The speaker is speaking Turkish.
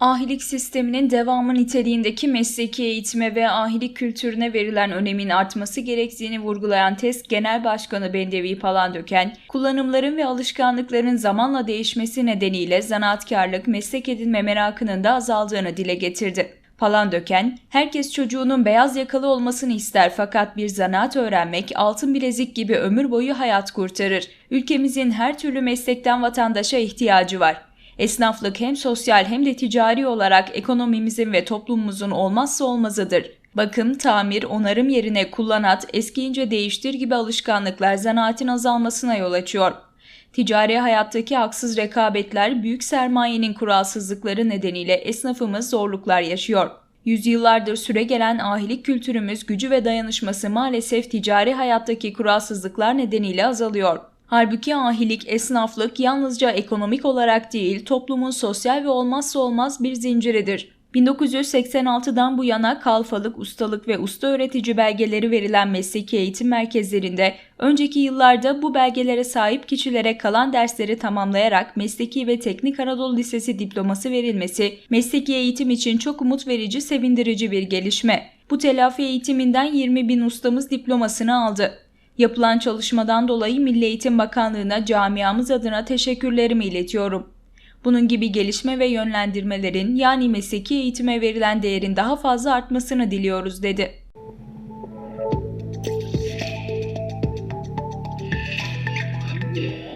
Ahilik sisteminin devamı niteliğindeki mesleki eğitime ve ahilik kültürüne verilen önemin artması gerektiğini vurgulayan TESK Genel Başkanı Bendevi Palandöken, kullanımların ve alışkanlıkların zamanla değişmesi nedeniyle zanaatkarlık, meslek edinme merakının da azaldığını dile getirdi. Palandöken, herkes çocuğunun beyaz yakalı olmasını ister fakat bir zanaat öğrenmek altın bilezik gibi ömür boyu hayat kurtarır. Ülkemizin her türlü meslekten vatandaşa ihtiyacı var. Esnaflık hem sosyal hem de ticari olarak ekonomimizin ve toplumumuzun olmazsa olmazıdır. Bakım, tamir, onarım yerine kullanat, eskiyince değiştir gibi alışkanlıklar zanaatin azalmasına yol açıyor. Ticari hayattaki haksız rekabetler, büyük sermayenin kuralsızlıkları nedeniyle esnafımız zorluklar yaşıyor. Yüzyıllardır süre gelen ahilik kültürümüz gücü ve dayanışması maalesef ticari hayattaki kuralsızlıklar nedeniyle azalıyor. Halbuki ahilik, esnaflık yalnızca ekonomik olarak değil, toplumun sosyal ve olmazsa olmaz bir zinciridir. 1986'dan bu yana kalfalık, ustalık ve usta öğretici belgeleri verilen mesleki eğitim merkezlerinde önceki yıllarda bu belgelere sahip kişilere kalan dersleri tamamlayarak Mesleki ve Teknik Anadolu Lisesi diploması verilmesi mesleki eğitim için çok umut verici, sevindirici bir gelişme. Bu telafi eğitiminden 20 bin ustamız diplomasını aldı. Yapılan çalışmadan dolayı Milli Eğitim Bakanlığı'na camiamız adına teşekkürlerimi iletiyorum. Bunun gibi gelişme ve yönlendirmelerin yani mesleki eğitime verilen değerin daha fazla artmasını diliyoruz dedi. Yeah.